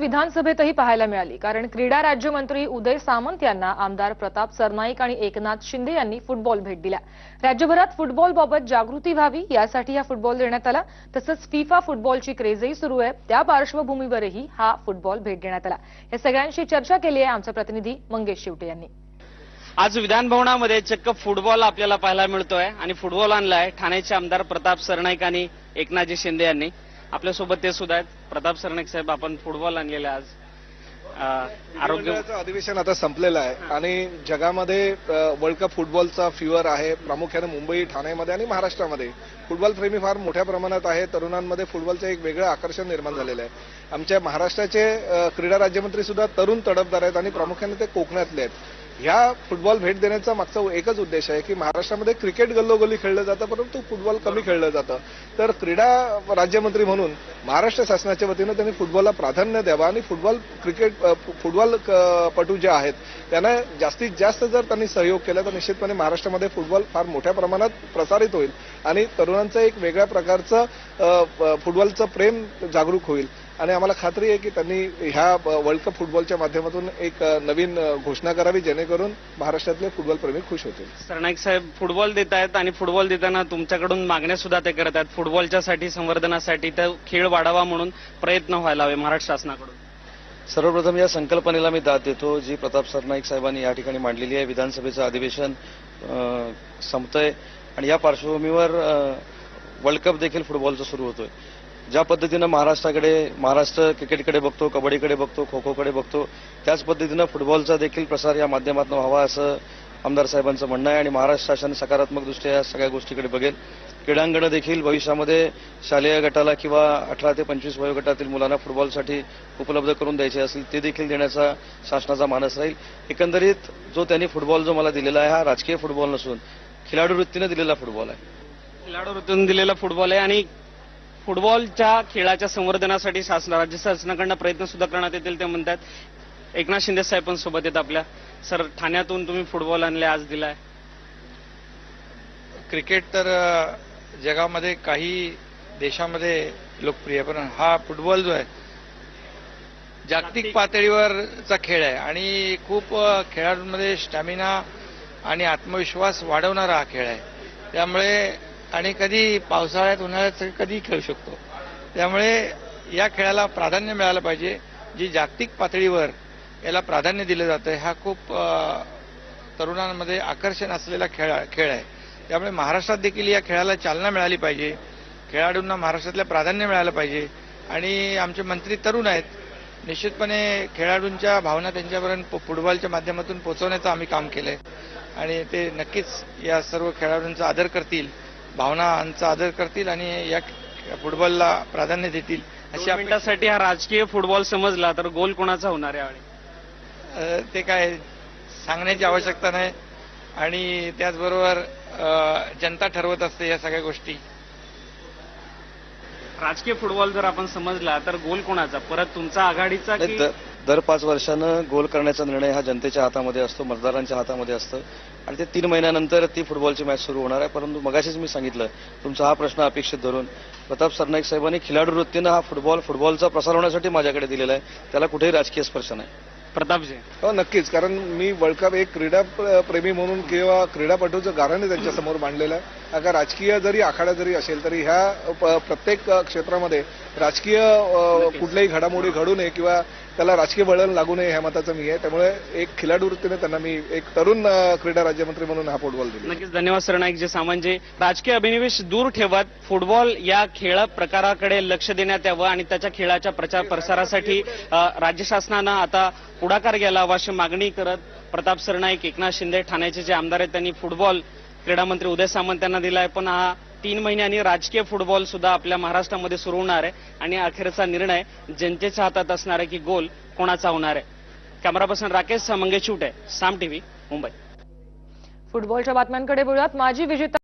विधानसभेतही पाहायला मिळाली. कारण क्रीडा राज्यमंत्री उदय सामंत यांना आमदार प्रताप सरनाईक आणि एकनाथ शिंदे यांनी फुटबॉल भेट दिल्या राज्यभरात फुटबॉलबाबत जागृती व्हावी यासाठी हा फुटबॉल देण्यात आला. तसंच फिफा फुटबॉलची क्रेजही सुरू आहे. त्या पार्श्वभूमीवरही हा फुटबॉल भेट देण्यात आला. या सगळ्यांशी चर्चा केली आहे आमचा प्रतिनिधी मंगेश शिवटे यांनी. आज विधान भवनामध्ये चक्क फुटबॉल आपल्याला पाहायला मिळतोय आणि फुटबॉल आणलाय ठाण्याचे आमदार प्रताप सरनाईक आणि एकनाथजी शिंदे यांनी. आपल्यासोबत ते सुद्धा आहेत. प्रताप सरनाईक साहेब आपण फुटबॉल आणलेला आज. आरोग्य अधिवेशन आता संपलेलं आहे. आणि जगामध्ये वर्ल्ड कप फुटबॉलचा फिवर आहे प्रामुख्याने मुंबई ठाण्यामध्ये आणि महाराष्ट्रामध्ये. फुटबॉल प्रेमी फार मोठ्या प्रमाणात आहे. तरुणांमध्ये फुटबॉलचं एक वेगळं आकर्षण निर्माण झालेलं आहे. आमच्या महाराष्ट्राचे क्रीडा राज्यमंत्री सुद्धा तरुण तडफदार आहेत आणि प्रामुख्याने ते कोकणातले आहेत. ह्या फुटबॉल भेट देण्याचा मागचा एकच उद्देश आहे की महाराष्ट्रामध्ये क्रिकेट गल्लोगल्ली खेळलं जातं परंतु फुटबॉल कमी खेळलं जातं. तर क्रीडा राज्यमंत्री म्हणून महाराष्ट्र शासनाच्या वतीनं त्यांनी फुटबॉलला प्राधान्य द्यावं आणि फुटबॉल क्रिकेट फुटबॉल पटू जे आहेत त्यांना जास्तीत जास्त जर त्यांनी सहयोग केला तर निश्चितपणे महाराष्ट्रामध्ये फुटबॉल फार मोठ्या प्रमाणात प्रसारित होईल आणि तरुणांचं एक वेगळ्या प्रकारचं फुटबॉलचं प्रेम जागरूक होईल. आणि आम्हाला खात्री आहे की त्यांनी ह्या वर्ल्ड कप फुटबॉलच्या माध्यमातून एक नवीन घोषणा करावी जेणेकरून महाराष्ट्रातले फुटबॉल प्रेमी खुश होतील. सरनाईक साहेब फुटबॉल देत आहेत आणि फुटबॉल देताना तुमच्याकडून मागण्या सुद्धा ते करत आहेत. फुटबॉलच्या साठी संवर्धनासाठी तर खेळ वाढावा म्हणून प्रयत्न व्हायला हवे महाराष्ट्र शासनाकडून. सर्वप्रथम या संकल्पनेला मी दाद देतो जी प्रताप सरनाईक साहेबांनी या ठिकाणी मांडलेली आहे. विधानसभेचं अधिवेशन संपतंय. आणि या पार्श्वभूमीवर वर्ल्ड कप देखील फुटबॉलचा सुरू होतोय. ज्या पद्धतीनं महाराष्ट्राकडे महाराष्ट्र क्रिकेटकडे बघतो कबड्डीकडे बघतो खो खोकडे बघतो त्याच पद्धतीनं फुटबॉलचा देखील प्रसार या माध्यमातून व्हावा असं आमदार साहेबांचं म्हणणं आहे आणि महाराष्ट्र शासन सकारात्मक दृष्ट्या या सगळ्या गोष्टीकडे बघेल. क्रीडांगणं देखील भविष्यामध्ये शालेय गटाला किंवा अठरा ते पंचवीस वयोगटातील मुलांना फुटबॉलसाठी उपलब्ध करून द्यायचे असेल ते देखील देण्याचा शासनाचा मानस राहील. एकंदरीत जो त्यांनी फुटबॉल जो मला दिलेला आहे हा राजकीय फुटबॉल नसून खिलाडू वृत्तीनं दिलेला फुटबॉल आहे. खिलाडू वृत्तीनं दिलेला फुटबॉल आहे आणि फुटबॉलच्या खेळाच्या संवर्धनासाठी शासन राज्य शासनाकडनं प्रयत्न सुद्धा करण्यात येतील ते म्हणतात. एकनाथ शिंदे साहेब पण सोबत आहेत आपल्या. सर ठाण्यातून तुम्ही फुटबॉल आणले आज दिलाय. क्रिकेट तर जगामध्ये काही देशामध्ये लोकप्रिय पण हा फुटबॉल जो आहे जागतिक पातळीवरचा खेळ आहे. आणि खूप खेळाडूंमध्ये स्टॅमिना आणि आत्मविश्वास वाढवणारा हा खेळ आहे. त्यामुळे आणि कधी पावसाळ्यात उन्हाळ्यात कधी खेळू शकतो. त्यामुळे या खेळाला प्राधान्य मिळालं पाहिजे. जी जागतिक पातळीवर याला प्राधान्य दिलं जातं हा खूप तरुणांमध्ये आकर्षण असलेला खेळ खेळ आहे. त्यामुळे महाराष्ट्रात देखील या खेळाला चालना मिळाली पाहिजे. खेळाडूंना महाराष्ट्रातल्या प्राधान्य मिळालं पाहिजे. आणि आमचे मंत्री तरुण आहेत. निश्चितपणे खेळाडूंच्या भावना त्यांच्यापर्यंत फुटबॉलच्या माध्यमातून पोहोचवण्याचं आम्ही काम केलंय. आणि ते नक्कीच या सर्व खेळाडूंचा आदर करतील. भावनांचा आदर करतील आणि या फुटबॉलला प्राधान्य देतील. अशी मिनिटासाठी हा राजकीय फुटबॉल समजला तर गोल कोणाचा होणार यावेळी? ते काय सांगण्याची आवश्यकता नाही. आणि त्याचबरोबर जनता ठरवत असते या सगळ्या गोष्टी. राजकीय फुटबॉल जर आपण समजला तर गोल कोणाचा? परत तुमचा आघाडीचा की दर- पाच वर्षानं गोल करण्याचा निर्णय हा जनतेच्या हातामध्ये असतो मतदारांच्या हातामध्ये असतं. आणि ते तीन महिन्यानंतर ती फुटबॉलची मॅच सुरू होणार आहे. परंतु मगाशीच मी सांगितलं तुमचा हा प्रश्न अपेक्षित धरून प्रताप सरनाईक साहेबांनी खिलाडू वृत्तीनं हा फुटबॉल फुटबॉलचा प्रसार होण्यासाठी माझ्याकडे दिलेला आहे. त्याला कुठेही राजकीय स्पर्श नाही. प्रतापजी. हो नक्कीच. कारण मी वर्ल्ड कप एक क्रीडा प्र- प्रेमी म्हणून किंवा क्रीडापटूचं गाऱ्हाणे त्यांच्यासमोर मांडलेलं आहे. अगर राजकीय जरी आखाडा जरी असेल तरी ह्या प- प्रत्येक क्षेत्रामध्ये राजकीय कुठल्याही घडामोडी घडू नये किंवा त्याला राजकीय वळण लागू नये ह्या मताचं मी आहे. त्यामुळे एक खिलाडू वृत्तीने त्यांना मी एक तरुण क्रीडा राज्यमंत्री म्हणून हा फुटबॉल दिला. नक्कीच. धन्यवाद सरनाईकजी सामांजे राजकीय अभिनिवेश दूर ठेवत फुटबॉल या खेळ प्रकाराकडे लक्ष देण्यात यावं आणि त्याच्या खेळाच्या प्रचार प्रसारासाठी राज्य शासनानं आता पुढाकार घ्यायला हवा अशी मागणी करत प्रताप सरनाईक एकनाथ शिंदे ठाण्याचे जे आमदार आहेत त्यांनी फुटबॉल क्रीडामंत्री उदय सामंत यांना दिलाय. पण हा तीन महिन्यांनी राजकीय फुटबॉल सुद्धा आपल्या महाराष्ट्रामध्ये सुरू होणार आहे आणि अखेरचा निर्णय जनतेच्या हातात असणार आहे की गोल कोणाचा होणार आहे? कॅमेरा पर्सन राकेश मंगेश आहे. साम टीव्ही मुंबई. फुटबॉलच्या बातम्यांकडे बोलूयात. माजी विजेता